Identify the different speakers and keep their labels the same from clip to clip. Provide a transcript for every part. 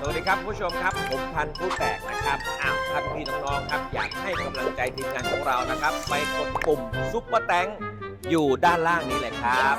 Speaker 1: สวัสดีครับผู้ชมครับ ผมพันธุ์ผู้แตกนะครับอ้าวท่านพี่น้องๆครับ อยากให้กำลังใจทีมงานของเรานะครับ ไปกดปุ่มซุปเปอร์แตงอยู่ด้านล่างนี้เลยครับ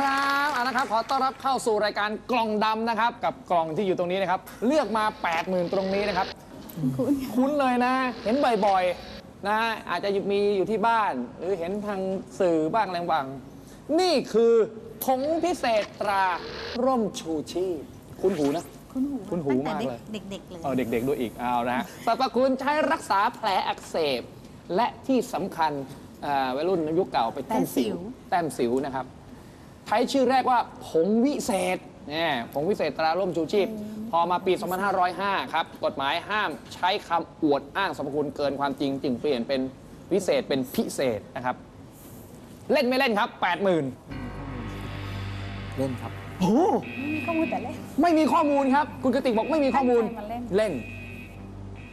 Speaker 2: ครับท่านผู้ชมครับเอานะครับขอต้อนรับเข้าสู่รายการกล่องดำนะครับ กับกล่องที่อยู่ตรงนี้นะครับ เลือกมา 80,000 ตรงนี้นะครับ คุ้นเลยนะ เห็นบ่อยๆนะอาจจะมีอยู่ที่บ้าน หรือเห็นทางสื่อบ้างอะไรบ้างนี่คือผงพิเศษตราร่มชูชีพคุ้นหูนะ
Speaker 3: คุ้นหู
Speaker 2: คุ้นหู
Speaker 3: ตั้งแต่
Speaker 2: มากเลย
Speaker 3: เด็กๆเลย
Speaker 2: เออเด็กๆด้วยอีกเอานะฮะสรรพคุณใช้รักษาแผลอักเสบ และที่สำคัญอ่าวัยรุ่นยุคเก่าไปแต้มสิวแต้มสิวนะครับ ใช้ชื่อแรกว่าผงวิเศษเนี่ยผงวิเศษตราร่มชูชีพ พอมาปี 2505 ครับ กฎหมายห้ามใช้คำอวดอ้างสรรพคุณเกินความจริง จึงเปลี่ยนเป็นวิเศษเป็นพิเศษนะครับ เล่นไม่เล่นครับ 80,000
Speaker 4: เล่นครับ
Speaker 2: โอ้โห
Speaker 3: ไม่มีข้อมูลแต่เล่น
Speaker 2: ไม่มีข้อมูลครับ คุณกติกบอกไม่มีข้อมูล
Speaker 3: ตั้งใจมาเล่น
Speaker 2: เล่น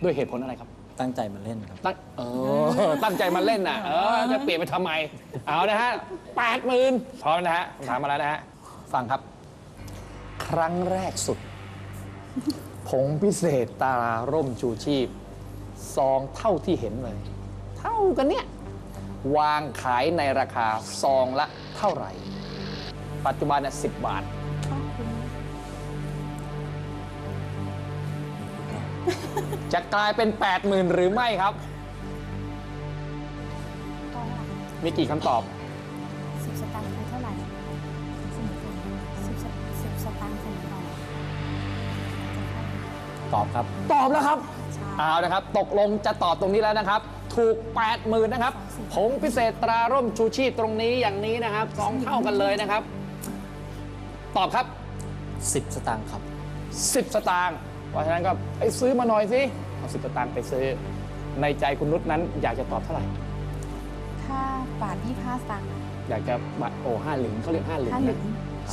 Speaker 2: ด้วยเหตุผลอะไรครับ
Speaker 4: ตั้งใจมาเล่นครับ
Speaker 2: ตั้งเออตั้งใจมาเล่นน่ะ เออ จะเปลี่ยนไปทำไม เอานะฮะแปดหมื่นพร้อมนะฮะคำถามมาแล้วนะฮะ ฟังครับ ครั้งแรกสุด ผงพิเศษตาราร่มชูชีพ ซองเท่าที่เห็นเลย เท่ากันเนี่ย วางขายในราคาซองละเท่าไหร่ ปัจจุบันน่ะสิบบาท จะกลายเป็น 80,000 หรือไม่ครับ มีกี่คำตอบ
Speaker 3: สิบสตางค์คือเท่าไหร่สมัยก่อนสิบสสิบสตางค์สมัยก่อน
Speaker 4: ตอบครับ
Speaker 2: ตอบแล้วครับ
Speaker 3: ใช่
Speaker 2: เอานะครับ ตกลงจะตอบตรงนี้แล้วนะครับ ถูก 80,000 นะครับผงพิเศษตราร่มชูชีพตรงนี้อย่างนี้นะครับสองเท่ากันเลยนะครับ ตอบครับ
Speaker 4: 10 สตางค์ครับ
Speaker 2: 10 สตางค์ เพราะฉะนั้นก็ไปซื้อมาหน่อยสิเอาสิสตางค์ไปซื้อ ในใจคุณนุชนั้นอยากจะตอบเท่าไหร่
Speaker 3: ถ้าบาทยี่ห้าสตางค์
Speaker 2: อยากจะบาทโอ้ห้าหลึงเขาเรียกห้าหลึง
Speaker 3: ห้าหลึง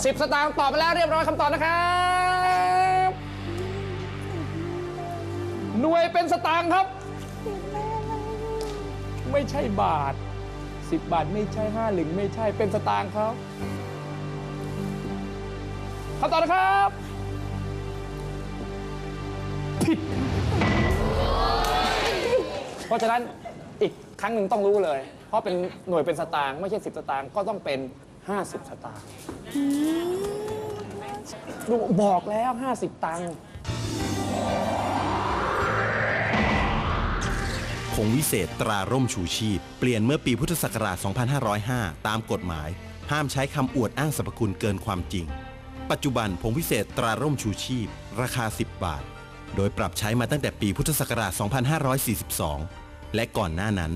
Speaker 2: สิบสตางค์ตอบไปแล้วเรียบร้อยคำตอบนะครับหน่วยเป็นสตางค์ครับ ไม่ใช่บาท10บาทไม่ใช่ห้าหลึงไม่ใช่เป็นสตางค์ครับคำตอบนะครับ เพราะฉะนั้นอีกครั้งหนึ่งต้องรู้เลย เพราะเป็นหน่วยเป็นสตางค์ไม่ใช่10สตางค์ก็ต้องเป็น 50 สตางค์ดูบอกแล้ว 50 ตังค์
Speaker 5: ผงวิเศษตราร่มชูชีพ เปลี่ยนเมื่อปีพุทธศักราช 2505 ตามกฎหมาย ห้ามใช้คำอวดอ้างสรรพคุณเกินความจริง ปัจจุบันผงวิเศษตราร่มชูชีพ ราคา 10 บาท โดยปรับใช้มาตั้งแต่ปีพุทธศักราช 2542 และก่อนหน้านั้น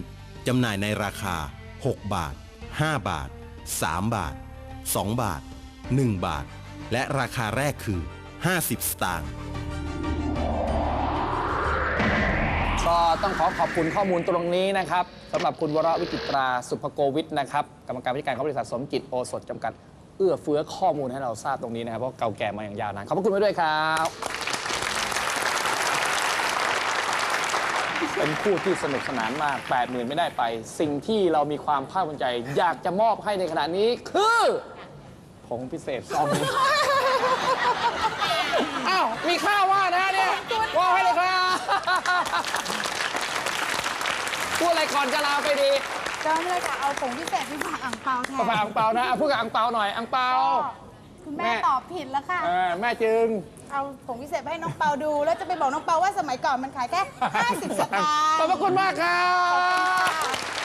Speaker 5: จำหน่ายในราคา 6 บาท 5 บาท 3 บาท 2 บาท 1 บาท และราคาแรกคือ 50 สตางค์
Speaker 2: ก็ต้องขอขอบคุณข้อมูลตรงนี้นะครับสำหรับคุณวรวิจิตราสุภโกวิทย์นะครับกรรมการผู้จัดการของบริษัทสมจิตโอสถจำกัด เอื้อเฟื้อข้อมูลให้เราทราบตรงนี้นะครับเพราะเก่าแก่มาอย่างยาวนานขอบพระคุณไว้ด้วยครับ เป็นคู่ที่สนุกสนานมาก 8 0,000 ไม่ได้ไป สิ่งที่เรามีความภาคภูมิใจ อยากจะมอบให้ในขณะนี้คือผงพิเศษซองนี้อ้าว มีข้าวว่านะเนี่ยว่าให้เลยครับพูดอะไรก่อนจะลาไปดี
Speaker 3: เริ่มเลยค่ะเอาผงพิเศษที่ฝากอ่างเปาแทน
Speaker 2: ฝากอังเปานะเอาพูดกับอังเปาหน่อยอังเปา
Speaker 3: คุณแม่
Speaker 2: แม่
Speaker 3: ตอบผิดแล้วค่ะ
Speaker 2: เออแม่จึง
Speaker 3: เอาผงพิเศษไปให้น้องเปาดู แล้วจะไปบอกน้องเปาว่าสมัยก่อนมันขายแค่ 50 สตางค์
Speaker 2: ขอบพระคุณมากครับ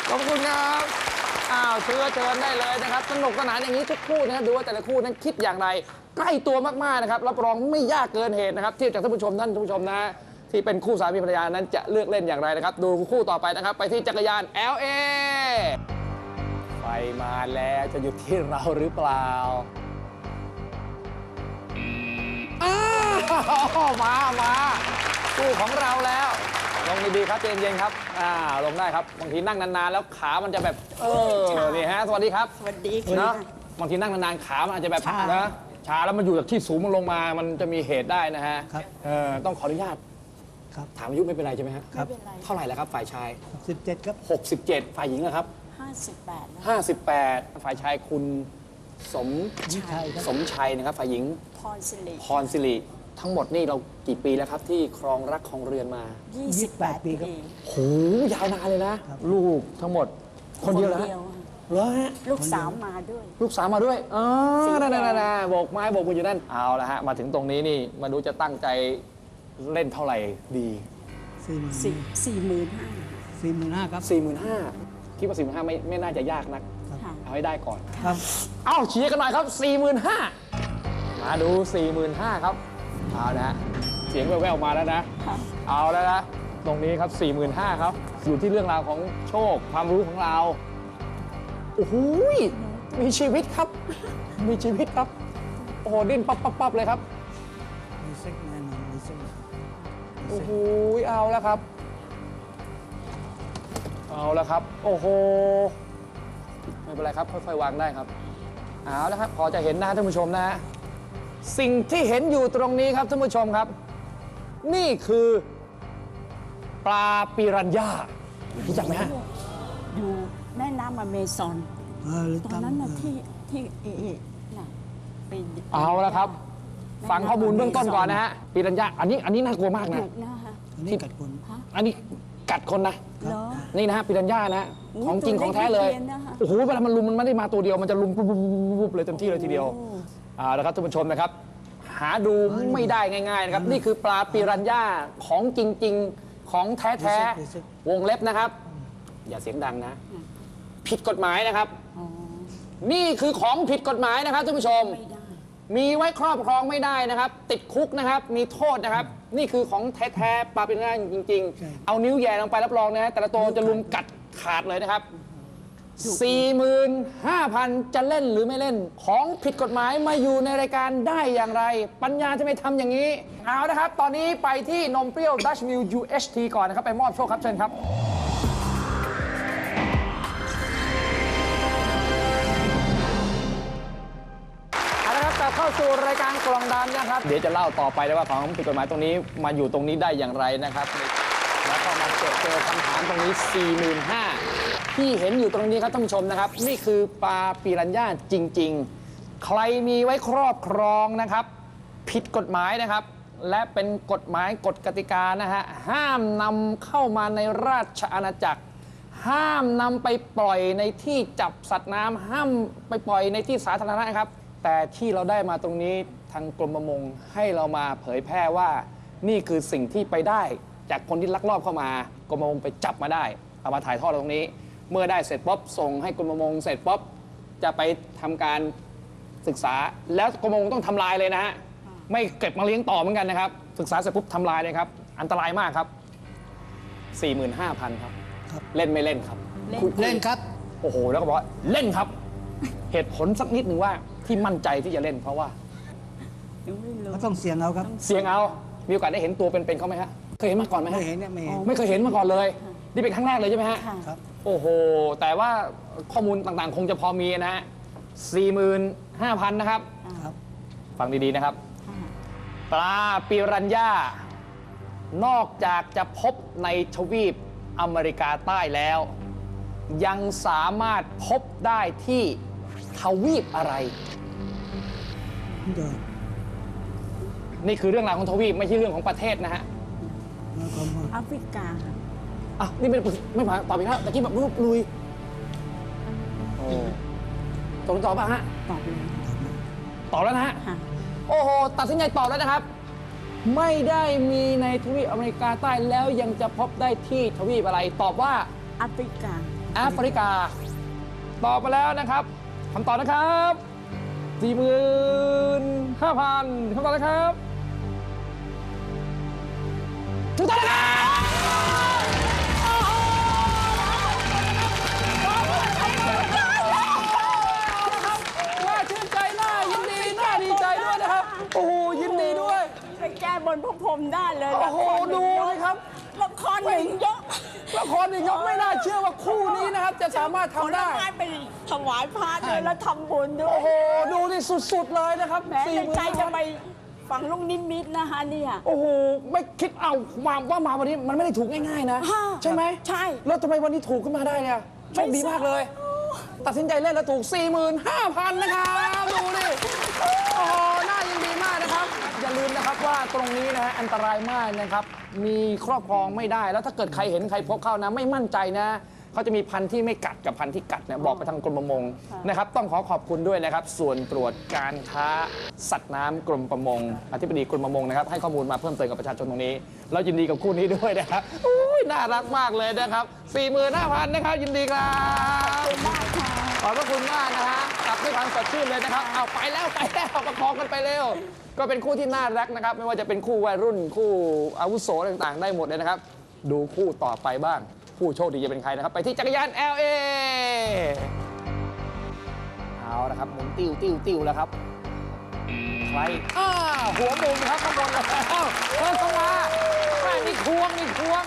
Speaker 2: ขอบพระคุณครับ อ้าวเชิญเชิญได้เลยนะครับ สนุกสนานอย่างนี้ทุกคู่นะครับ ดูว่าแต่ละคู่นั้นคิดอย่างไร ใกล้ตัวมากๆนะครับ รับรองไม่ยากเกินเหตุนะครับ เทียบจากท่านผู้ชมท่านผู้ชมนะ ที่เป็นคู่สามีภรรยานั้นจะเลือกเล่นอย่างไรนะครับ ดูคู่ต่อไปนะครับ ไปที่จักรยาน LA ไปมาแล้วจะหยุดที่เราหรือเปล่า อ้าวมามาคู่ของเราแล้ว ลงดีๆครับเย็นเย็นๆครับ อ่า ลงได้ครับ บางทีนั่งนานๆ แล้วขามันจะแบบ เออ นี่ฮะ สวัสดีครับ
Speaker 6: สวัสดี
Speaker 2: เน
Speaker 6: ค่ะ
Speaker 2: อะบางทีนั่งนานๆ ขามันอาจจะแบบ
Speaker 6: ชา
Speaker 2: นะชาแล้วมันอยู่จากที่สูงมันลงมา มันจะมีเหตุได้นะฮะ
Speaker 4: ครับ
Speaker 2: เออต้องขออนุญาต
Speaker 4: ครับ
Speaker 2: ถามอายุไม่เป็นไรใช่ไหมฮะ
Speaker 4: ครับ
Speaker 3: ไม่เป็นไร
Speaker 2: เท่าไหร่แล้วครับฝ่ายชาย
Speaker 4: 17ครับ
Speaker 2: 67 ฝ่ายหญิงนะครับ
Speaker 3: ห้าสิบแปดแล้ว
Speaker 2: 58 ฝ่ายชายคุณ สม
Speaker 4: วิชัยครับ
Speaker 2: สมชัยนะครับฝ่ายหญิง
Speaker 3: พรสิริ
Speaker 2: พรสิริทั้งหมดนี่เรากี่ปีแล้วครับที่ครองรักของเรือนมา
Speaker 3: ยี่สิบแปด
Speaker 4: 28 ปี
Speaker 3: ปี
Speaker 4: ครับ
Speaker 2: โหยาวนานเลยนะ ลูกทั้งหมดคนเดียวแล้ว
Speaker 3: ค่ะ
Speaker 2: เหรอฮะ
Speaker 3: ลูกสาวมาด้วย
Speaker 2: ลูกสาวมาด้วยอ๋อ
Speaker 3: สีแด
Speaker 2: นั่
Speaker 3: ง
Speaker 2: นๆๆๆโบกไม้โบกมืออยู่นั่น เอาละฮะ มาถึงตรงนี้นี่มาดูจะตั้งใจเล่นเท่าไหร่ดี
Speaker 3: สี่สี่หมื่นห้า
Speaker 4: 45,000ครับ
Speaker 2: 45,000คิดว่า45,000ไม่ไม่น่าจะยากนัก
Speaker 3: ค่ะ
Speaker 2: เอาให้ได้ก่อน
Speaker 4: ครับ
Speaker 2: เอ้าเชียร์กันหน่อยครับ 45,000มาดู 45,000ครับ เอานะฮะเสียงแว่วๆมาแล้วนะ
Speaker 3: ค่ะ
Speaker 2: เอาแล้วนะ ตรงนี้ครับ 45,000ครับ อยู่ที่เรื่องราวของโชค ความรู้ของเรา โอ้โหยมีชีวิตครับ มีชีวิตครับ โอ้โหดิ้นปั๊บปั๊บปั๊บเลยครับ
Speaker 4: มีเซ็กแน่นอนมีเซ็ก
Speaker 2: โอ้โหเอาแล้วครับ เอาแล้วครับ โอ้โห ไม่เป็นไรครับ ค่อยๆ วางได้ครับ เอาแล้วครับ พอจะเห็นนะท่านผู้ชมนะฮะ สิ่งที่เห็นอยู่ตรงนี้ครับท่านผู้ชมครับ นี่คือ ปลาปิรันย่ารู้จักไหมฮะ
Speaker 3: อยู่แม่น้ำอเมซอน
Speaker 4: เออหรือ
Speaker 3: ตอน
Speaker 4: ตาม
Speaker 3: นั้นน่ะที่ที่เอเอน่ะไป
Speaker 2: เอาแล้วครับ ฟังข้อมูลเบื้องต้นก่อนนะฮะปิรันย่าอันนี้อันนี้น่ากลัวมากนะ
Speaker 3: ถูกนะคะ
Speaker 4: อันนี้กัดคน
Speaker 3: ฮะ
Speaker 2: อันนี้กัดคนนะ
Speaker 3: เหรอ
Speaker 2: นี่นะฮะปิรันย่านะฮะ
Speaker 3: โอ้
Speaker 2: ของจริง
Speaker 3: ตัวเล็ก
Speaker 2: ของแท้เลย
Speaker 3: นิดเดียวนะคะ
Speaker 2: โอ้โหเวลามันลุมมันไม่ได้มาตัวเดียวมันจะลุมปุ๊บปุ๊บปุ๊บปุ๊บเลยเต็มที่เลยทีเดียว
Speaker 3: โอ้
Speaker 2: เอาละครับท่านผู้ชมนะครับ หาดูไม่ได้ง่าย ๆ นะครับ นี่คือปลาปิรันย่าของจริง ๆของแท้ๆวงเล็บนะครับ อย่าเสียงดังนะ ผิดกฎหมายนะครับ
Speaker 3: อ๋อ
Speaker 2: นี่คือของผิดกฎหมายนะครับท่านผู้ชม
Speaker 3: ไม่ได้
Speaker 2: มีไว้ครอบครองไม่ได้นะครับ ติดคุกนะครับ มีโทษนะครับ นี่คือของแท้ๆปลาเป็นง่ายจริง
Speaker 4: ใช่
Speaker 2: ๆเอานิ้วแหย่ลงไปรับรองนะฮะแต่ละตัวจะลุมกัดขาดเลยนะครับ 45,000 จะเล่นหรือไม่เล่น ของผิดกฎหมายมาอยู่ในรายการได้อย่างไร ปัญญาจะไม่ทำอย่างนี้ เอานะครับ ตอนนี้ไปที่นมเปรี้ยว Dutch Mill UHT ก่อนนะครับ ไปมอบโชคครับเชิญครับ เอาละครับกลับเข้าสู่รายการกล่องดำนะครับ เดี๋ยวจะเล่าต่อไปเลยว่าของผิดกฎหมายตรงนี้มาอยู่ตรงนี้ได้อย่างไรนะครับ แล้วก็มาเจอเจอคำถามตรงนี้ 45,000 ที่เห็นอยู่ตรงนี้ครับท่านผู้ชมนะครับ นี่คือปลาปีรัญญาจริง ๆ ใครมีไว้ครอบครองนะครับ ผิดกฎหมายนะครับ และเป็นกฎหมายกฎกติกานะฮะห้ามนำเข้ามาในราชอาณาจักร ห้ามนำไปปล่อยในที่จับสัตว์น้ำห้ามไปปล่อยในที่สาธารณะนะครับ แต่ที่เราได้มาตรงนี้ทางกรมประมงให้เรามาเผยแพร่ว่า นี่คือสิ่งที่ไปได้ จากคนที่ลักลอบเข้ามากรมประมงไปจับมาได้เอามาถ่ายทอดตรงนี้ เมื่อได้เสร็จป๊บส่งให้กรมประมงเสร็จป๊บจะไปทำการศึกษา แล้วกรมประมงต้องทำลายเลยนะฮะไม่เก็บมาเลี้ยงต่อเหมือนกันนะครับ ศึกษาเสร็จปุ๊บทำลายเลยครับ อันตรายมากครับ 45,000ครับ
Speaker 4: ครับ
Speaker 2: เล่นไม่เล่นครับ
Speaker 3: เล่น
Speaker 2: คุณ
Speaker 4: เล่นครับ
Speaker 2: โอ้โห แล้วก็บอกว่าเล่นครับ เหตุผลสักนิดหนึ่งว่าที่มั่นใจที่จะเล่นเพราะว่า
Speaker 3: ยังไม่รู้
Speaker 4: ก็ต้องเสี่ยงเอาครับ
Speaker 2: เสียงเอามีโอกาสได้เห็นตัวเป็นๆเขาไหมฮะ เคยเห็นมาก่อนไหม
Speaker 4: ไม่
Speaker 2: ฮะ
Speaker 4: เห็นเนี่ยไม่เห็น
Speaker 2: ไม่เคยเห็นมาก่อนเลย นี่เป็นครั้งแรกเลยใช่ไหมฮะ
Speaker 3: ค่ะ
Speaker 4: ครับ
Speaker 2: โอ้โห แต่ว่าข้อมูลต่างๆ คงจะพอมีนะฮะ45,000นะครับ
Speaker 4: ครับ
Speaker 2: ฟังดีๆนะครับ
Speaker 3: ค่ะ
Speaker 2: ปลาปิรันย่า นอกจากจะพบในทวีปอเมริกาใต้แล้ว ยังสามารถพบได้ที่ทวีปอะไร
Speaker 4: เดิน
Speaker 2: นี่คือเรื่องราวของทวีป ไม่ใช่เรื่องของประเทศนะฮะ
Speaker 4: มาความว่า
Speaker 3: แอฟริกา
Speaker 2: อะนี่เป็นไม่ผ่านตอบอีกแล้วตะกี้แบบรูปลุยโอ้ตกลงตอบป่ะฮะ
Speaker 3: ตอบเลย
Speaker 2: ตอบแล้วนะฮะ
Speaker 3: ค่ะ
Speaker 2: โอ้โห ตัดสินใจตอบแล้วนะครับ ไม่ได้มีในทวีปอเมริกาใต้แล้วยังจะพบได้ที่ทวีปอะไร ตอบว่า
Speaker 3: แอฟริกา
Speaker 2: แอฟริกา ตอบไปแล้วนะครับคำตอบนะครับ45,000คำตอบนะครับถูกต้องนะครับ
Speaker 6: บนพระพรหมได้เลย
Speaker 2: โอ้โหดูเลยครับ
Speaker 6: ละครหนึ่งเยอะ
Speaker 2: ละครนี่ยกไม่น่าเชื่อว่าคู่นี้นะครับ จะสามารถ
Speaker 6: ผล
Speaker 2: ทำได้
Speaker 6: ไม้ไปถวายพระด้วยแล้วทำบุญด้ว
Speaker 2: โอ้
Speaker 6: ย
Speaker 2: โหดูนี่สุดๆเลยนะครับ
Speaker 6: แม้
Speaker 2: สี่
Speaker 6: ใน
Speaker 2: หมื่น
Speaker 6: ใจจะไปฝังลูกนิมิตนะคะเนี่ย
Speaker 2: โอ้โหไม่คิดเอามาว่ามาวันนี้มันไม่ได้ถูกง่ายๆนะ
Speaker 6: ฮะ
Speaker 2: ใช่ไหม
Speaker 6: ใช่
Speaker 2: แล้วทำไมวันนี้ถูกขึ้นมาได้เนี่ยโชคดีมากเลย ตัดสินใจเล่นแล้วถูก 45,000 นะครับ ดูดิโอ้โหน่ายินดีมากนะครับ อย่าลืมนะครับว่าตรงนี้นะฮะอันตรายมากนะครับ มีครอบครองไม่ได้ แล้วถ้าเกิดใครเห็นใครพบเข้านะไม่มั่นใจนะเขาจะมีพันธุ์ที่ไม่กัดกับพันธุ์ที่กัดเนี่ยบอกไปทางกรมประมงนะครับ ต้องขอขอบคุณด้วยนะครับ ส่วนตรวจการค้าสัตว์น้ำกรมประมงอธิบดีกรมประมงนะครับ ให้ข้อมูลมาเพิ่มเติมกับประชาชนตรงนี้ เรายินดีกับคู่นี้ด้วยนะครับอุ้ยน่ารักมากเลยนะครับ45,000นะครับ ยินดีครับ ขอบพระคุณมากนะฮะกลับด้วยความสดชื่นเลยนะครับ เอาไปแล้วไปแล้วประคองกันไปเร็ว ก็เป็นคู่ที่น่ารักนะครับ ไม่ว่าจะเป็นคู่วัยรุ่นคู่อาวุโสต่างๆ ได้หมดเลยนะครับ ดูคู่ต่อไปบ้าง ผู้โชคดีจะเป็นใครนะครับ ไปที่จักรยาน LA เอาละครับหมุนติ้วติ้วติ้วแล้วครับ ใครอ้าหัวมุมครับข้างบนแล้วเพิ่มเข้ามาแม่นี่ควงนี่ควง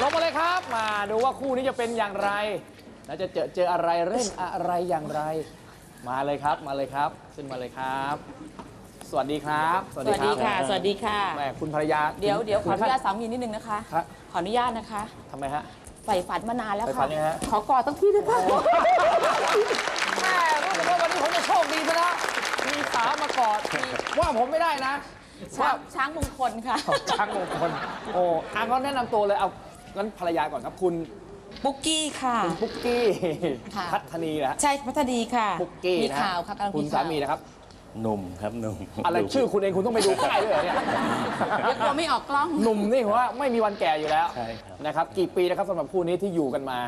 Speaker 2: ลงมาเลยครับ มาดูว่าคู่นี้จะเป็นอย่างไร แล้วจะเจอเจออะไรเร่งอะไรอย่างไร มาเลยครับมาเลยครับ ขึ้นมาเลยครับ สวัสดีครับ
Speaker 7: สวัสดีค่ะ สวัสดีค่ะ
Speaker 2: แม่คุณภรรยา
Speaker 7: เดี๋ยวเดี๋ยวขออนุญาต
Speaker 2: ถึง
Speaker 7: สามีนิดนึงนะคะ
Speaker 2: ครับ
Speaker 7: ขออนุญาตนะคะ
Speaker 2: ขั้นทำไมฮะ
Speaker 7: ใฝ่ฝันมานานแล้ว
Speaker 2: ใฝ่ฝั
Speaker 7: ค่ะ
Speaker 2: นยังไงฮะ
Speaker 7: ขอกอดตั้งที่ด้วยค่ะ
Speaker 2: แม่รู้สึกว่าวันนี้ผมจะโชคดีซะแล้วมีสาวมากอดมีว่าผมไม่ได้นะ
Speaker 7: ช้างช้างมงคลค่ะ
Speaker 2: ช้างมงคลโอ้อาก็แนะนำตัวเลยเอางั้นภรรยาก่อนครับคุณ
Speaker 7: ปุ๊กกี้ค่ะ
Speaker 2: คุณปุ๊กกี้
Speaker 7: ค่ะ
Speaker 2: พัฒนีนะฮะ
Speaker 7: ใช่พัฒดีค่ะ
Speaker 2: ปุ๊กกี้
Speaker 7: มี
Speaker 2: นะฮะ
Speaker 7: ข่าวค่ะกำลัง
Speaker 2: คุณ
Speaker 7: ข่ว
Speaker 2: สามีนะครับ
Speaker 8: หนุ่มครับหนุ่ม
Speaker 2: อะไรชื่อคุณเองคุณต้องไปดูป้ายด้วยเหรอเนี่ย
Speaker 7: เดี๋ยวกลัวไม่ออกกล้อง
Speaker 2: หนุ่มนี่ผมว่าไม่มีวันแก่อยู่แล้ว
Speaker 8: ใช่ครับ
Speaker 2: นะครับกี่ปีนะครับสำหรับคู่นี้ที่อยู่กันมา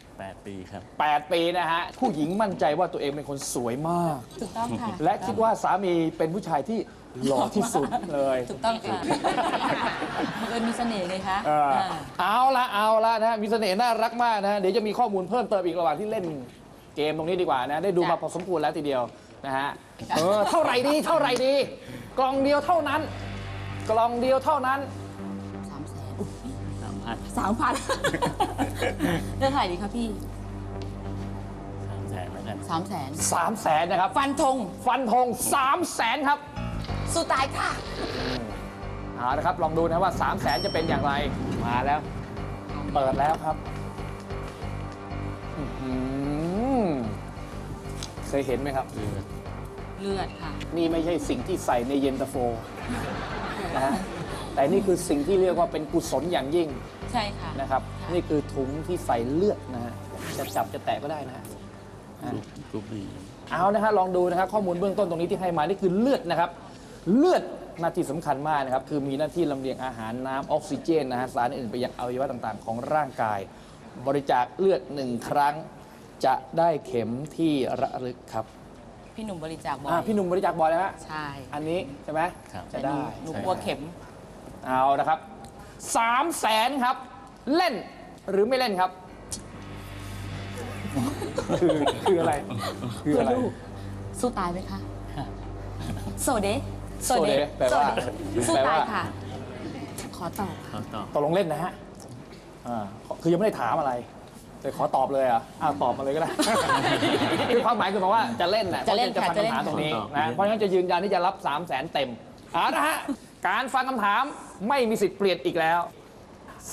Speaker 8: 8ปีครับ
Speaker 2: 8 ปีนะฮะผู้หญิงมั่นใจว่าตัวเองเป็นคนสวยมาก
Speaker 7: ถูกต้องค่ะ
Speaker 2: และคิดว่าสามีเป็นผู้ชายที่หล่อที่สุดเลย
Speaker 7: ถูกต้องค่ะบังเอิญมีเสน่ห์ไงคะ
Speaker 2: เออ
Speaker 7: อ่า
Speaker 2: เอาละเอาละนะมีเสน่ห์น่ารักมากนะเดี๋ยวจะมีข้อมูลเพิ่มเติมอีกระหว่างที่เล่นเกมตรงนี้ดีกว่านะ ได้ดูมาพอสมควรแล้วทีเดียวนะฮะ เออเท่าไหร่ดีเท่าไหร่ดี กล่องเดียวเท่านั้น กล่องเดียวเท่านั้น
Speaker 7: สามแสน
Speaker 8: สามพัน
Speaker 7: สามพันเลือกเท่าไหร่ดีคะพี่
Speaker 8: สามแสนแล้วกัน
Speaker 7: สามแสน
Speaker 2: 3 0 0แสนนะครับ
Speaker 7: ฟันธง
Speaker 2: ฟันธง3 0 0แสนครับ
Speaker 7: สู้ตายค่ะ
Speaker 2: เอาละครับ ลองดูนะว่า3 0 0แสนจะเป็นอย่างไร มาแล้ว เปิดแล้วครับอื้อหือเคยเห็นไหมครับ
Speaker 8: คือ
Speaker 7: เลือดค่ะ
Speaker 2: นี่ไม่ใช่สิ่งที่ใส่ในเย็นตาโฟนะฮะแต่นี่คือสิ่งที่เรียกว่าเป็นกุศลอย่างยิ่ง
Speaker 7: ใช่ค่ะ
Speaker 2: นะครับ นี่คือถุงที่ใส่เลือดนะฮะจะจับจะแตะก็ได้นะฮะอะ
Speaker 8: กรุ๊ปบี
Speaker 2: เอานะฮะลองดูนะครับข้อมูลเบื้องต้นตรงนี้ที่ให้มานี่คือเลือดนะครับ เลือดหน้าที่สำคัญมากนะครับ คือมีหน้าที่ลำเลียงอาหารน้ำออกซิเจนนะฮะสารอื่นไปยังอวัยวะต่างๆ ของร่างกาย บริจาคเลือดหนึ่งครั้ง จะได้เข็มที่ระลึกครับ
Speaker 7: พี่หนุ่มบริจาคบ่อ
Speaker 2: อะ
Speaker 7: ย
Speaker 2: พี่หนุ่มบริจาคบ่อยนะฮะ
Speaker 7: ใช่
Speaker 2: อันนี้ใช่ไหม
Speaker 8: ครับ
Speaker 2: จะได้
Speaker 7: หนูกลัวเข็ม
Speaker 2: เอานะครับสามแสนครับ เล่นหรือไม่เล่นครับ คือคืออะไร คืออะไร
Speaker 7: สู้ตายไหมคะ โซเดะ
Speaker 2: โซเดะแปลว่า
Speaker 7: โซเดะสู้
Speaker 2: แปล
Speaker 7: ตา
Speaker 2: ว่า
Speaker 7: ยค่ะ ขอตอบค่ะ
Speaker 8: เขาตอบ
Speaker 2: ตกลงเล่นนะฮะอ่าคือยังไม่ได้ถามอะไร แต่ขอตอบเลยอะอ้าวตอบมาเลยก็ได้ คือความหมายคือบอกว่าจะเล่นแหละ
Speaker 7: จะเล่น
Speaker 2: พรา
Speaker 7: ค่ะ
Speaker 2: จะฟัง
Speaker 7: จะเล่น
Speaker 2: คำถามตรงนี้
Speaker 8: ขอตอบ
Speaker 2: นะเพราะฉะนั้นจะยืนยันที่จะรับ 3 0 0แสนเต็มเอาละฮะการฟังคำถามไม่มีสิทธิ์เปลี่ยนอีกแล้ว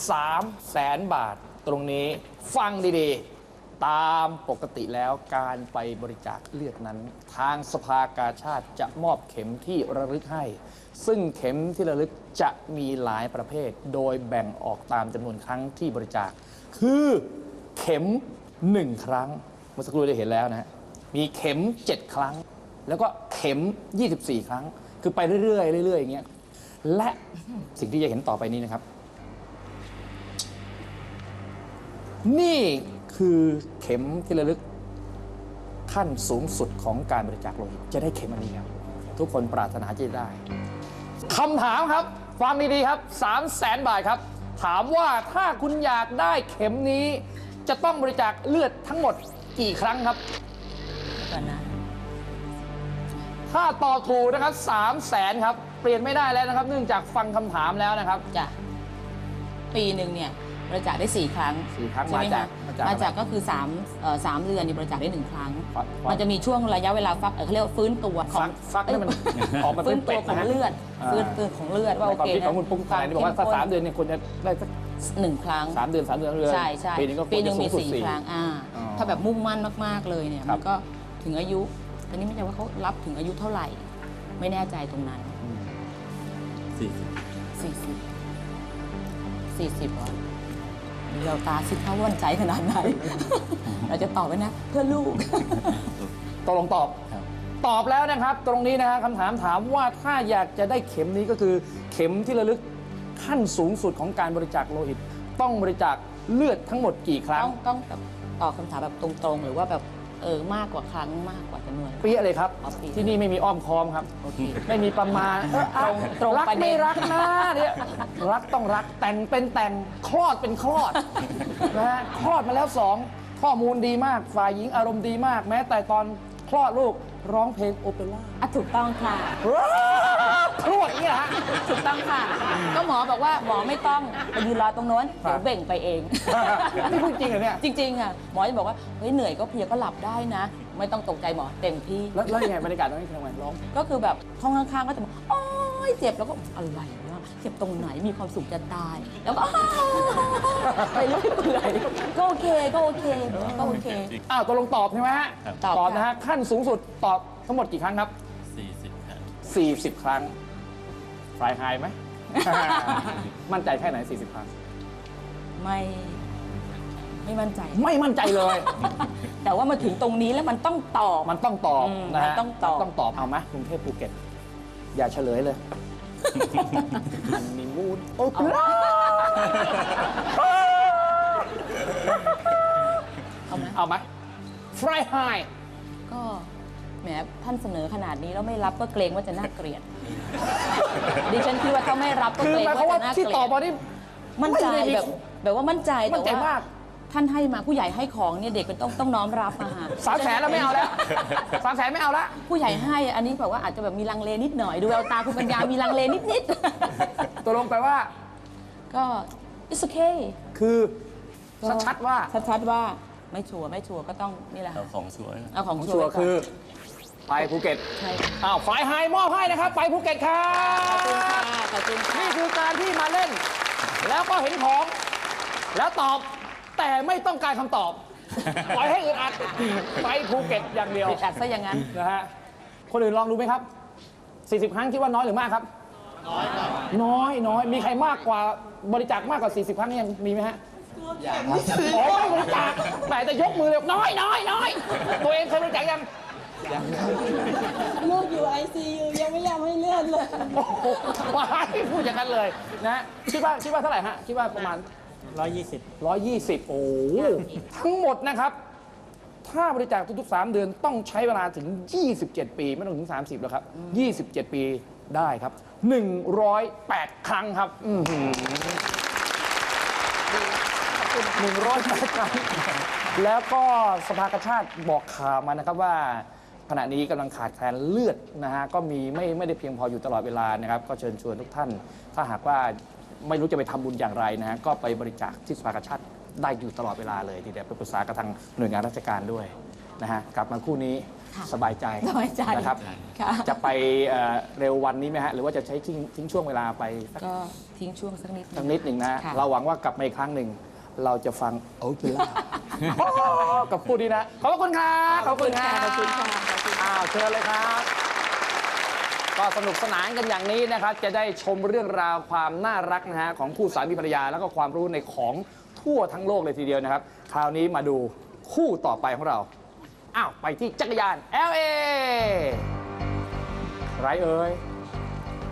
Speaker 2: 3 0 0แสนบาทตรงนี้ฟังดีๆ ตามปกติแล้วการไปบริจาคเลือดนั้น ทางสภากาชาติจะมอบเข็มที่ระลึกให้ ซึ่งเข็มที่ระลึกจะมีหลายประเภท โดยแบ่งออกตามจำนวนครั้งที่บริจาค คือ เข็ม 1 ครั้ง เมื่อสักครู่ได้เห็นแล้วนะฮะมีเข็ม 7 ครั้ง แล้วก็เข็ม 24 ครั้ง คือไปเรื่อยๆเรื่อยๆอย่างเงี้ยและสิ่งที่จะเห็นต่อไปนี้นะครับ นี่คือเข็มที่ระลึกขั้นสูงสุดของการบริจาคโลหิตจะได้เข็มอันนี้ครับทุกคนปรารถนาจะได้คำถามครับ ฟังดีๆครับ 3 0 0แสนบาทครับ ถามว่าถ้าคุณอยากได้เข็มนี้ จะต้องบริจาคเลือดทั้งหมดกี่ครั้งครับ
Speaker 7: ก่อนนะ
Speaker 2: ถ้าตอบถูกนะครับ3 0 0แสนครับแปปลี่ยนไม่ได้แล้วนะครับ เนื่องจากฟังคำถามแล้วนะครับ
Speaker 7: จ้ะปีหนึ่งเนี่ยบริจาคได้สี่ครั้ง
Speaker 2: สี่ครั้ง
Speaker 7: ใช่ไห
Speaker 2: มาจาก
Speaker 7: คะ
Speaker 2: มาจาก
Speaker 7: มาจาก
Speaker 2: อะไร
Speaker 7: ก็คือ3เอ่อสามเดือนนี่บริจาคได้หนึ่งครั้ง
Speaker 2: ฟักฟัก
Speaker 7: มันจะมีช่วงระยะเวลาฟักเอ่อเขาเรียกว่าฟื้นตัวขอ
Speaker 2: ฟั
Speaker 7: ง
Speaker 2: กฟักนี่มันออกมา
Speaker 7: ฟื้
Speaker 2: เป็นน
Speaker 7: ตั
Speaker 2: เป็
Speaker 7: ว
Speaker 2: ด
Speaker 7: ของ
Speaker 2: นะฮะ
Speaker 7: เลือด
Speaker 2: อ่า
Speaker 7: ฟื้นตัวของเลือดว่า
Speaker 2: ใน
Speaker 7: โอ
Speaker 2: ความ
Speaker 7: เค
Speaker 2: คิด
Speaker 7: นะ
Speaker 2: ของคุณปุ้งไทยนี่บอกว่าถ้าสามเดือนเนี่ยควรจะได้สัก
Speaker 7: หนึ่งครั้ง
Speaker 2: สามเดือนสามเดือนเดือน
Speaker 7: ใช่ใช่
Speaker 2: ปีนึงก็ควร
Speaker 7: ปีหนึ่
Speaker 2: จะ
Speaker 7: ง
Speaker 2: สู
Speaker 7: มี
Speaker 2: งสุด
Speaker 7: สี่
Speaker 2: สี่
Speaker 7: ครั้งอ่า
Speaker 2: อ๋อ
Speaker 7: ถ้าแบบมุ่งมั่นมากๆเลยเนี่ย
Speaker 2: ครับ
Speaker 7: มันก็ถึงอายุแต่นี่ไม่ใช่ว่าเขารับถึงอายุเท่าไหร่ ไม่แน่ใจตรงนั้น
Speaker 8: สี่สิบ
Speaker 7: สี่สิบสี่สิบเหรอมีเราตาสิเขาวันใจขนาดไหน เราจะตอบไว้นะ เพื่อลูก
Speaker 2: ตกลงตอบ
Speaker 8: ครับ
Speaker 2: ตอบแล้วนะครับ ตรงนี้นะฮะคำถามถามว่าถ้าอยากจะได้เข็มนี้ก็คือเข็มที่ระลึก ขั้นสูงสุดของการบริจาคโลหิต ต้องบริจาคเลือดทั้งหมดกี่ครั้ง
Speaker 7: ต้องต้องแบบตอบคำถามแบบตรงๆ หรือว่าแบบเออมากกว่าครั้งมากกว่าจำนวน
Speaker 2: เปี้ยเลยครับ
Speaker 7: อ๋อเปี้ย
Speaker 2: ที่นี่ไม่มีอ้อมค้อมครับ
Speaker 7: โอเค
Speaker 2: ไม่มีประมาณเอออะ
Speaker 7: ตรงตรง
Speaker 2: รัก
Speaker 7: ประเด็น
Speaker 2: ไม่รักนะเนี่ยรักต้องรักแต่งเป็นแต่งคลอดเป็นคลอดนะฮะคลอดมาแล้วสองข้อมูลดีมาก ฝ่ายหญิงอารมณ์ดีมาก แม้แต่ตอนคลอดลูก ร้องเพลงโอเปร่า
Speaker 7: อะถูกต้องค่ะ
Speaker 2: คลอดอย่างเงี้ยฮะ
Speaker 7: ถูกต้องค่ะ ก็หมอบอกว่าหมอไม่ต้องไปยืนรอตรงโน้น
Speaker 2: ครับ
Speaker 7: เดี๋ยวเบ่งไปเอง
Speaker 2: นี่พูดจริงเหรอเนี่ย
Speaker 7: จริงๆอะหมอจะบอกว่าเฮ้ยเหนื่อยก็เพลียก็หลับได้นะ ไม่ต้องตกใจหมอเต็มที่
Speaker 2: แล้วแล้วยังไงบรรยากาศตรงนี้ทำไมร้อง
Speaker 7: ก็คือแบบห้องข้างๆก็จะบอกโอ๊ยเจ็บแล้วก็อะไรวะเจ็บตรงไหนมีความสุขจะตาย แล้วก็ไปเรื่อยเปื่อยก็โอเคก็โอเคก็โอเค
Speaker 2: อ้าวตกลงตอบใช่ไหมฮะ
Speaker 8: ครับ
Speaker 7: ตอบ
Speaker 2: ตอบ
Speaker 7: ค่ะ
Speaker 2: นะฮะขั้นสูงสุดตอบทั้งหมดกี่ครั้งครับ
Speaker 8: สี่สิบครับ
Speaker 2: 40 ครั้งฟลายไฮไหม มั่นใจแค่ไหน 40 ครั้ง
Speaker 7: ไม่ ไม่มั่นใจ
Speaker 2: ไม่มั่นใจเลย
Speaker 7: แต่ว่ามาถึงตรงนี้แล้วมันต้องตอบ
Speaker 2: มันต้องตอบ
Speaker 7: อืม
Speaker 2: นะฮะ
Speaker 7: มันต้องตอบ
Speaker 2: ต้องตอบเอาไหมกรุงเทพภูเก็ต อย่าเฉลยเลยฮันนีมูนโอเปร่า
Speaker 7: เอาไหม
Speaker 2: เอาไหมฟลายไฮ
Speaker 7: ก็แหมท่านเสนอขนาดนี้แล้วไม่รับก็เกรงว่าจะน่าเกลียด ดิฉันคิดว่าถ้าไม่รับก็
Speaker 2: คือ
Speaker 7: เกรง
Speaker 2: หมายความว่า
Speaker 7: ว่าจะน่าเกลี
Speaker 2: ที่
Speaker 7: ย
Speaker 2: ตอบ
Speaker 7: ด
Speaker 2: มานี่
Speaker 7: มั่นใจ
Speaker 2: ไม่ได้มี
Speaker 7: แบบแบบว่ามั่นใจ
Speaker 2: มั่นใจ
Speaker 7: แต่ว่
Speaker 2: มาก
Speaker 7: ท่านให้มาผู้ใหญ่ให้ของเนี่ยเด็กมันต้องต้องน้อมรับมาหา
Speaker 2: สามแสนแล้วไม่เอาแล้วสามแสนไม่เอาละ
Speaker 7: ผู้ใหญ่ให้อันนี้แบบว่าอาจจะแบบมีลังเลนิดหน่อย ดูแววตาคุณปัญญามีลังเลนิดนิด
Speaker 2: ตกลงไปว่า
Speaker 7: ๆก็ it's okay
Speaker 2: คือชัดๆว่า
Speaker 7: ชัดๆว่าไม่ชัวร์ไม่ชัวร์ก็ต้องนี่แหละ
Speaker 8: เอาของสวย
Speaker 7: เอาของ
Speaker 2: ของ
Speaker 7: ชั
Speaker 2: ชั
Speaker 7: ว
Speaker 2: ว
Speaker 7: ร์
Speaker 2: ร์
Speaker 7: ไว้ก่น
Speaker 2: คือ ไปภูเก็ต
Speaker 7: ใช่ค่ะ
Speaker 2: อ้าวฝ่ายไฮมอบให้นะครับ ไปภูเก็ตครั
Speaker 7: ขอบคุณ
Speaker 2: บ
Speaker 7: ค่ะขอบคุณค่ะ
Speaker 2: นี่คือการที่มาเล่น แล้วก็เห็นของ แล้วตอบ แต่ไม่ต้องการคำตอบ ปล่อยให้อึดอัดไปภูเก็ตอย่างเดียว
Speaker 7: ปิดอัดซะอย่างนั้น
Speaker 2: นะฮะ คนอื่นลองดูไหมครับ 40 ครั้งคิดว่าน้อยหรือมากครับน้อยครับ น้อยน้อย มีใครมากกว่าบริจาคมากกว่า 40 ครั้งยังมีไหมฮะอ๋อไม่บริจาคแต่จะยกมือเลยน้อยน้อยน้อยตัวเองเคยบริจาคยัง
Speaker 6: ลูกอยู่ไอซียูยังไม่อยากให้เลื่อนเลย
Speaker 2: โอ้โหว้ายพูดอย่างนั้นเลยนะคิดว่าคิดว่าเท่าไหร่ฮะ คิดว่าประมาณ
Speaker 8: ร้อยยี่สิบ
Speaker 2: 120 โอ้โหทั้งหมดนะครับ ถ้าบริจาคทุกๆ 3 เดือนต้องใช้เวลาถึง 27 ปี ไม่ต้องถึง 30 แล้วครับ 27 ปีได้ครับ 108 ครั้งครับอือหือ108 ครั้ง แล้วก็สภากาชาติบอกข่าวมานะครับว่า ขณะนี้กำลังขาดแคลนเลือดนะฮะก็มีไม่ไม่ได้เพียงพออยู่ตลอดเวลานะครับ ก็เชิญชวนทุกท่าน ถ้าหากว่า ไม่รู้จะไปทำบุญอย่างไรนะฮะก็ไปบริจาคที่สภากาชาติได้อยู่ตลอดเวลาเลยทีเดียวไปปรึกษากับทางหน่วยงานราชการด้วยนะฮะกลับมาคู่นี้
Speaker 7: ค่ะ
Speaker 2: สบายใจ
Speaker 7: สบายใจ
Speaker 2: นะครับ
Speaker 7: ค่ะ
Speaker 2: จะไปเอ่อเร็ววันนี้ไหมฮะหรือว่าจะใช้ทิ้งทิ้งช่วงเวลาไปสัก
Speaker 7: ก็ทิ้งช่วงสักนิด
Speaker 2: สักนิดหนึ่งนะฮะ
Speaker 7: ค่ะ
Speaker 2: เราหวังว่ากลับมาอีกครั้งหนึ่งเราจะฟังโอเปร่ากับคู่นี้นะขอบพระคุณครับขอบคุณครับ
Speaker 7: ขอบคุณค่ะขอบคุณค่ะ
Speaker 2: อ้าวเชิญเลยครับ ก็สนุกสนานกันอย่างนี้นะครับ จะได้ชมเรื่องราวความน่ารักนะฮะของคู่สามีภรรยา แล้วก็ความรู้ในของทั่วทั้งโลกเลยทีเดียวนะครับ คราวนี้มาดูคู่ต่อไปของเรา อ้าวไปที่จักรยาน LA ใครเอ่ย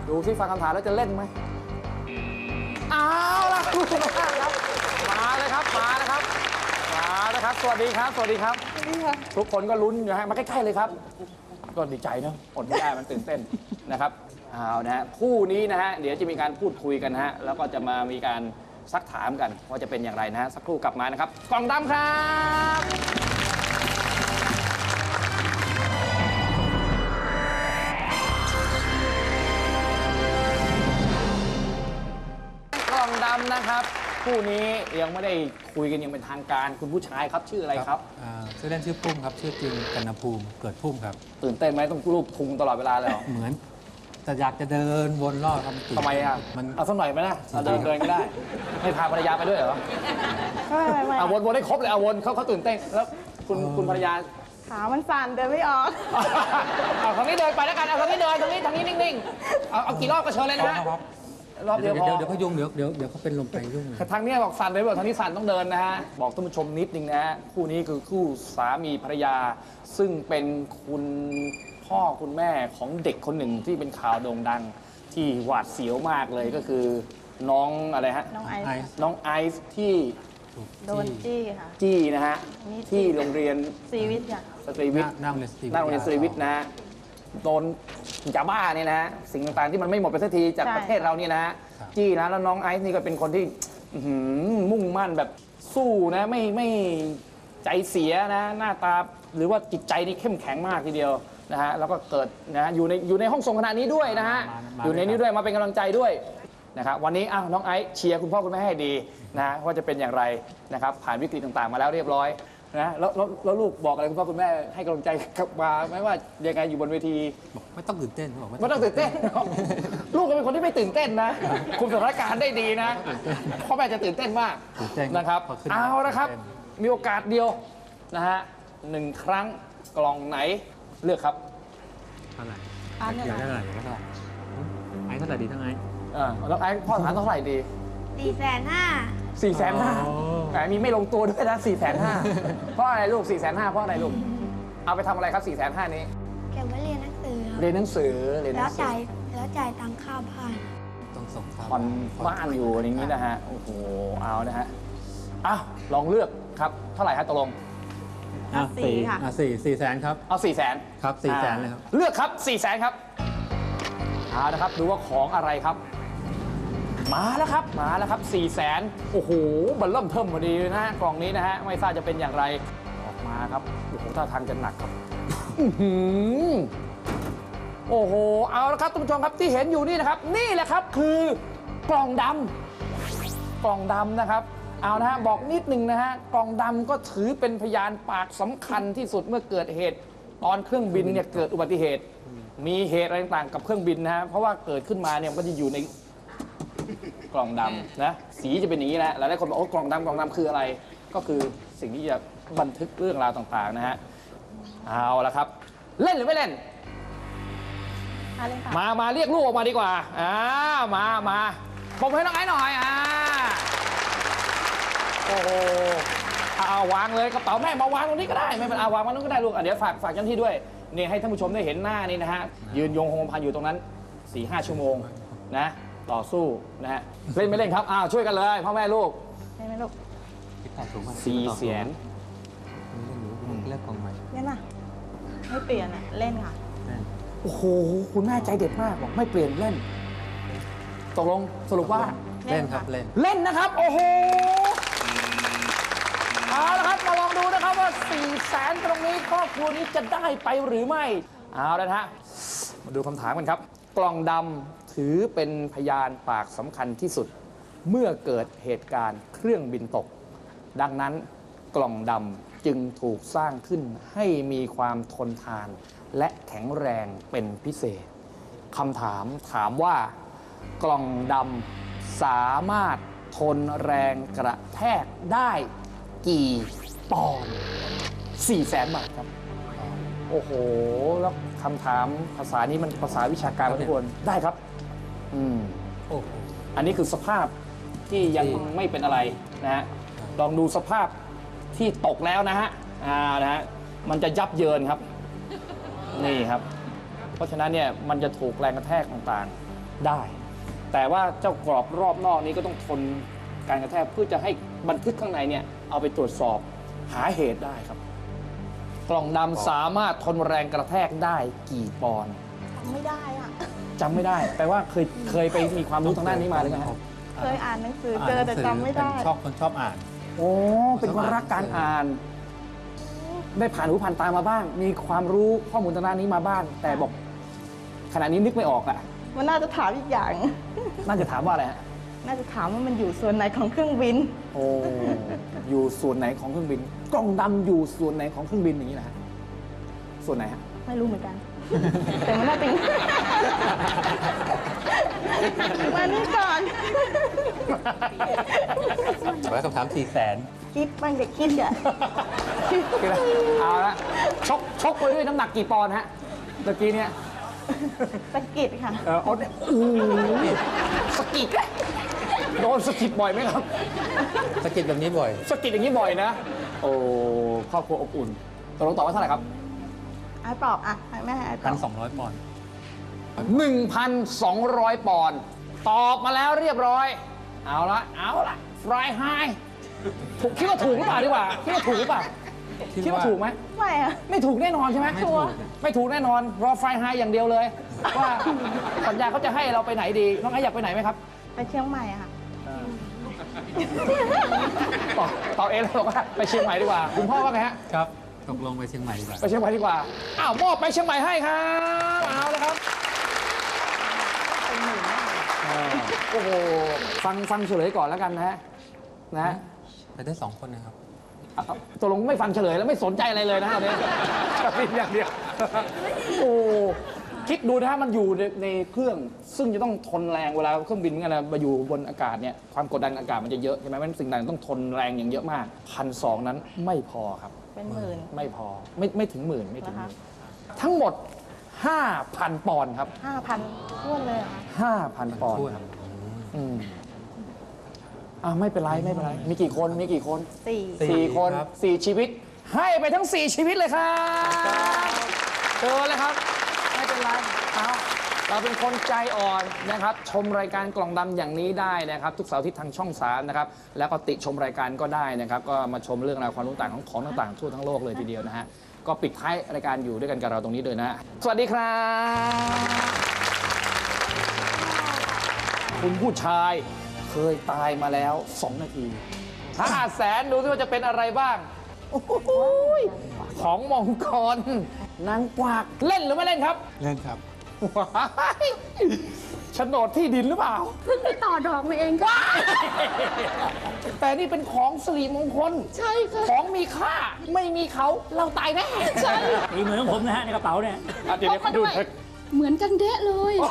Speaker 2: ดูที่ฟังคำถามแล้วจะเล่นไหมเอาล่ะคู่สุดท้ายครับ มาเลยครับ มาเลยครับ มาเลยครับ สวัสดีครับ สวัสดีครับ ทุกคนก็ลุ้นอยู่ฮะ มาใกล้ๆเลยครับ ก็ดีใจนะอดไม่ได้มันตื่นเต้นนะครับเอานะฮะคู่นี้นะฮะเดี๋ยวจะมีการพูดคุยกันฮะแล้วก็จะมามีการซักถามกันว่าจะเป็นอย่างไรนะฮะสักครู่กลับมานะครับกล่องดำครับ กล่องดำนะครับ คู่นี้ยังไม่ได้คุยกันอยังเป็นทางการคุณผู้ชายครับชื่ออะไรครับ
Speaker 9: อ่าชื่อเล่นชื่อปุ้มครับ ชื่อจริงกันนภูมิเกิดพุ่มครับ
Speaker 2: ตื่นเต้นไหมต้องรูปทุงตลอดเวลาเลยเหรอ
Speaker 9: เหมือน แต่อยากจะเดินวนรอบครับนตื่น
Speaker 2: ทำไมอะ
Speaker 9: มัน
Speaker 2: เอาสักหน่อยไหมนะเอาเดินเดินก็ได้ไม่พาภรรยาไปด้วยเหรอ
Speaker 6: ไม่ไม่ไม่
Speaker 2: เอาวนวนให้ครบเลยเอาวนเขาเขาตื่นเต้นแล้วคุณคุณภรรยา
Speaker 6: ขามันสั่นเดินไม่ออก
Speaker 2: เอาทางนี้เดินไปแล้วกันเอาทางนี้เดินทางนี้ทางนี้นิ่งๆเอาเอากี่รอบก็เชิญเลยนะฮะ
Speaker 9: ครับ
Speaker 2: รอบเดี
Speaker 9: เดี๋
Speaker 2: ย
Speaker 9: ยวว
Speaker 2: พอ
Speaker 9: เดี๋ยวเดี๋ยวเขายุ่งเดี๋ยวเดี๋ยวเดี๋ยวเขาเป็นลมไปยุ่งเลย
Speaker 2: ทางเนี้ยบอกสั่นไปบอกทางนี้สั่นต้องเดินนะฮะ บอกท่านผู้ชมนิดนึงนะฮะ คู่นี้คือคู่สามีภรรยา ซึ่งเป็นคุณพ่อคุณแม่ของเด็กคนหนึ่งที่เป็นข่าวโด่งดัง ที่หวาดเสียวมากเลยก็คือน้องอะไรฮะ
Speaker 6: น้องไอซ์
Speaker 9: ไอ
Speaker 6: ค่ะ
Speaker 9: ซ์
Speaker 2: น้องไอซ์ที่
Speaker 9: ถูก
Speaker 6: โดนจี้ค่ะ
Speaker 2: จี้นะฮะ
Speaker 6: นี่
Speaker 2: ที่โรงเรียน
Speaker 6: ซีวิทย์ค่ะ
Speaker 2: สตรีวิทย์
Speaker 9: หน้าโรงเรียนสตรีวิทย์
Speaker 2: หน้าโรงเรียนสตรีวิทย์นะฮะ โดนยาบ้าเนี่ยนะฮะสิ่งต่างๆที่มันไม่หมดไปสักทีจาก
Speaker 6: ใช่
Speaker 2: ประเทศเราเนี่ยนะฮะจี้นะแล้วน้องไอซ์นี่ก็เป็นคนที่อื้อหือมุ่งมั่นแบบสู้นะไม่ไม่ใจเสียนะหน้าตาหรือว่าจิตใจนี่เข้มแข็งมากทีเดียวนะฮะแล้วก็เกิดนะอยู่ในอยู่ในห้องส่งขณะนี้ด้วยนะฮะอยู่ในนี้ด้วยมาเป็นกำลังใจด้วยนะครับวันนี้อ้าวน้องไอซ์เชียร์คุณพ่อคุณแม่ให้ดีนะว่าจะเป็นอย่างไรนะครับผ่านวิกฤตต่างๆ มาแล้วเรียบร้อย นะแล้วแล้วแล้วลูกบอกอะไรคุณพ่อคุณแม่ให้กำลังใจกับมาไหมว่ายังไงอยู่บนเวที
Speaker 9: บอกไม่ต้องตื่นเต้นเขาบอก
Speaker 2: ไม่ต้องตื่นเต้น ลูกก็เป็นคนที่ไม่ตื่นเต้นนะคุมสถานการณ์ได้ดีนะพ่อแม่จะตื่นเต้นมาก
Speaker 9: ตื่นเต้น
Speaker 2: นะครับ
Speaker 9: พขึ้น
Speaker 2: เอาละครับ
Speaker 9: ตื่นเต้น
Speaker 2: มีโอกาสเดียวนะฮะหนึ่งครั้งกล่องไหนเลือกครับ
Speaker 9: เท่าไหร่
Speaker 6: อันเนี่ย
Speaker 9: อยากได้เท่าไหร่อยากได้เท่าไหร่ไอ้เท่าไหร่ดีทั้งไง
Speaker 2: อ่าแล้วไอ้พ่อถามเท่าไหร่ดี
Speaker 3: สี่แสนห้า
Speaker 2: 4ี่แสนห้า
Speaker 9: อ๋อ
Speaker 2: แหมมีไม่ลงตัวด้วยนะ4ี่แสนห้าเพราะอะไรลูก4ี่แสนห้าเพราะอะไรลูก เอาไปทำอะไรครับ4ี่แสนห้านี้
Speaker 3: เก็บไว้เรียนหนังสือครับ
Speaker 2: เรียนหนังสือเรียนห
Speaker 3: แล้
Speaker 2: นั
Speaker 3: ว
Speaker 2: งสือ
Speaker 3: จ่ายแล้วจ่ายตังค่าบ้าน
Speaker 9: ต้องส่งค่า
Speaker 2: ผ่อนบ้านอยู่อย่างนี้นะฮะโอ้โหเอานะฮะอ้าวลองเลือกครับเท่าไหร่ฮะตกลง
Speaker 9: อะ
Speaker 6: สี่ค่ะ
Speaker 9: อะสี่สี่แสนครับ
Speaker 2: เอา4ี่แสน
Speaker 9: ครับ400,000เลยครับ
Speaker 2: เลือกครับ4ี่แสนครับเอาละครับดูว่าของอะไรครับ มาแล้วครับ มาแล้วครับ4ี่แสนโอ้โหมันเริ่มเทิมพอดีเลยนะฮะกล่องนี้นะฮะไม่ทราบจะเป็นอย่างไรออกมาครับโอ้โหท่าทางจะหนักครับโอ้โหเอาละครับท่านผู้ชมครับที่เห็นอยู่นี่นะครับ นี่แหละครับคือกล่องดำกล่องดำนะครับเอานะฮะบอกนิดหนึ่งนะฮะกล่องดำก็ถือเป็นพยานปากสำคัญที่สุดเมื่อเกิดเหตุ ตอนเครื่องบินเนี่ยเกิดอุบัติเหตุ มีเหตุอะไรต่างๆกับเครื่องบินนะฮะเพราะว่าเกิดขึ้นมาเนี่ยมันก็จะอยู่ใน กล่องดำนะสีจะเป็นอย่างนี้แหละหลายๆคนบอกโอ้กล่องดำกล่องดำคืออะไร ก็คือสิ่งที่จะบันทึกเรื่องราวต่างๆนะฮะเอาละครับ เล่นหรือไม่เล่น
Speaker 6: อะไรค่ะ
Speaker 2: มา มาเรียกลูกออกมาดีกว่าอ่ามามาผมให้น้องไอ้หน่อยอ่าโอ้โหเอาวางเลยกระเป๋าแม่มาวางตรงนี้ก็ได้ไม่เป็นไรเอาวางไว้ตรงนู้นก็ได้ลูกอะเดี๋ยวฝากฝากเจ้าหน้าที่ด้วยนี่ให้ท่านผู้ชมได้เห็นหน้านี่นะฮะยืนยงคงพันอยู่ตรงนั้น4ี่ห้าชั่วโมงนะ ต่อสู้นะฮะเล่นไม่เล่นครับอ้าวช่วยกันเลยพ่อแม่ลูก
Speaker 6: ได้ไหมลูก
Speaker 9: คิดต่อสูงมาก
Speaker 2: สี่แสน
Speaker 9: เลือกกองใหม่
Speaker 6: เล่นป่ะไม่เปลี่ยนอะเล่นค่ะ
Speaker 2: โอ้โหคุณแม่ใจเด็ดมากบอกไม่เปลี่ยนเล่น ตกลงสรุปว่า
Speaker 9: เล่นครับเล่น
Speaker 2: เล่นนะครับ โอ้โหเอาละครับมาลองดูนะครับว่า4ี่แสนตรงนี้ครอบครัวนี้จะได้ไปหรือไม่เอาละนะฮะมาดูคำถามกันครับ กล่องดำ ถือเป็นพยานปากสำคัญที่สุด เมื่อเกิดเหตุการณ์เครื่องบินตก ดังนั้นกล่องดำจึงถูกสร้างขึ้นให้มีความทนทาน และแข็งแรงเป็นพิเศษคำถามถามว่ากล่องดำสามารถทนแรงกระแทกได้กี่ปอนด์4แสนบาทครับ โอ้โห แล้วคำถามภาษานี้มันภาษาวิชาการทุกคน ได้ครับ อืม
Speaker 9: โอ้โห
Speaker 2: อันนี้คือสภาพที่ยัง
Speaker 9: ที่
Speaker 2: ไม่เป็นอะไรนะฮะลองดูสภาพที่ตกแล้วนะฮะอ่านะฮะมันจะยับเยินครับ นี่ครับ เพราะฉะนั้นเนี่ยมันจะถูกแรงกระแทกต่างๆได้ แต่ว่าเจ้ากรอบรอบนอกนี้ก็ต้องทนการกระแทกเพื่อจะให้บันทึกข้างในเนี่ยเอาไปตรวจสอบหาเหตุได้ครับ กล่องดำสามารถทนแรงกระแทกได้กี่ปอนด์
Speaker 6: ไม่ได้อะ
Speaker 2: จำไม่ได้ แปลว่าเคยเคยไปมีความรู้ทางด้านนี้มาหรือไงฮะ
Speaker 6: เคยอ่านหนังสือเจอแต่จำไม่ได้
Speaker 9: ชอบคนชอบอ่าน
Speaker 2: โอ้เป็นคนรักการอ่าน ได้ผ่านหูผ่านตามาบ้าง มีความรู้ข้อมูลทางด้านนี้มาบ้าง แต่บอก ขณะนี้นึกไม่ออกอะ
Speaker 6: มันน่าจะถามอีกอย่าง
Speaker 2: น่าจะถามว่าอะไรฮะ
Speaker 6: น่าจะถามว่ามันอยู่ส่วนไหนของเครื่องบิน
Speaker 2: โอ้อยู่ส่วนไหนของเครื่องบิน กล่องดำอยู่ส่วนไหนของเครื่องบินอย่างนี้นะฮะส่วนไหนฮะ
Speaker 6: ไม่รู้เหมือนกัน แต่มันน่าจะมานี่ก่อน
Speaker 9: ไว้คำถามสี่แสน
Speaker 6: คิดบ้างเด็กคิดอะ
Speaker 2: เอาละชกชกไปด้วยน้ำหนักกี่ปอนด์ฮะเมื่อกี้เนี่ย
Speaker 6: สะกิดค่ะ
Speaker 2: เออเอาเนี่ยโอ้โหสะกิดโดนสะกิดบ่อยไหมครับ
Speaker 9: สกิดแบบนี้บ่อย
Speaker 2: สะกิดอย่างนี้บ่อยนะ โอ้ครอบครัวอบอุ่นตกลงตอบว่าเท่าไหร่ครับ
Speaker 6: ไอ้ปอบอะให้แม่ให้ไอ้ป
Speaker 9: พั
Speaker 6: อนบ
Speaker 9: สองร้อยปอนด์
Speaker 2: 1,200 ปอนด์ตอบมาแล้วเรียบร้อย เอาละเอาละฟรายไฮถูกคิดว่าถูกหรือเปล่าดีกว่าคิดว่าถูกหรือเปล่าคิดว่าถูกไหม
Speaker 6: ไม่อะ
Speaker 2: ไม่ถูกแน่นอนใช่ไหม
Speaker 9: ไม่ถูก
Speaker 2: ไม่ถูกแน่นอนรอฟรายไฮอย่างเดียวเลย ว่าสัญญาเขาจะให้เราไปไหนดี น้องไอ้อยากไปไหนไหมครับ
Speaker 6: ไปเชียงใหม่อะค่ะ
Speaker 2: ตอบตอบเองแล้วบอกว่าไปเชียงใหม่ดีกว่า คุณพ่อว่าไงฮะ
Speaker 9: ครับ ตกลงไปเชียงใหม่ดีกว่า
Speaker 2: ไปเชียงใหม่ดีกว่า อ้าวมอบไปเชียงใหม่ให้ครับเอาเลยครับอ่าโอ้โห ฟังฟังเฉลยก่อนแล้วกันนะฮะนะฮะ
Speaker 9: ไปได้สองคนนะครับ
Speaker 2: อะตกลงไม่ฟังเฉลยแล้วไม่สนใจอะไรเลยนะตอนนี้จะพิมพ์อย่างเดียว โอ้คิดดูนะฮะมันอยู่ในในเครื่องซึ่งจะต้องทนแรงเวลาเครื่องบินเนี่ยนะมาอยู่บนอากาศเนี่ยความกดดันอากาศมันจะเยอะใช่ไหมมันสิ่งต่างต้องทนแรงอย่างเยอะมากพันสองนั้นไม่พอครับ
Speaker 6: เป็นหมื่น
Speaker 2: ไม่พอไม่ไม่ถึงหมื่นไม่ถึงห
Speaker 6: นะคะ
Speaker 2: มื่นทั้งหมด 5,000 ปอนด์ครับ
Speaker 6: ห้าพันท้วนเลยเหรอคะ
Speaker 2: 5,000 ปอนด์
Speaker 9: ถ้วน
Speaker 2: ครับอืมอ่าไม่เป็นไรไม่เป็นไร มีกี่คนมีกี่คน
Speaker 6: สี่
Speaker 9: สี่
Speaker 2: สี่คน
Speaker 9: ครับ
Speaker 2: สี่ชีวิต ให้ไปทั้งสี่ชีวิตเลยครับเจอเลยครับ ไม่เป็นไรเอา เราเป็นคนใจอ่อนนะครับ ชมรายการกล่องดำอย่างนี้ได้นะครับ ทุกเสาร์อาทิตย์ทางช่องสามนะครับ แล้วก็ติชมรายการก็ได้นะครับ ก็มาชมเรื่องราวความรู้ต่างของของต่างๆทั่วทั้งโลกเลยทีเดียวนะฮะ ก็ปิดท้ายรายการอยู่ด้วยกันกับเราตรงนี้เลยนะสวัสดีครับ คุณผู้ชายเคยตายมาแล้ว 2 นาทีห้าแสนดูซิว่าจะเป็นอะไรบ้างโอ้โหยของมงคลนางกวากเล่นหรือไม่เล่นครับ
Speaker 9: เล่นครับ
Speaker 2: ว้ายโฉนดที่ดินหรือเปล่า
Speaker 3: เพิ่งไปต่อดอกมาเองค่ะ
Speaker 2: แต่นี่เป็นของสิริมงคล
Speaker 3: ใช่ค่ะ
Speaker 2: ของมีค่าไม่มีเขาเราตายแน่
Speaker 3: ใช่
Speaker 8: ตีเหมือนของผมนะฮะในกระเป๋าเนี่ย
Speaker 2: อะเดี๋ยวเดี๋ยวขอดูเถอะ
Speaker 3: เหมือนกันเดะเลย
Speaker 2: โ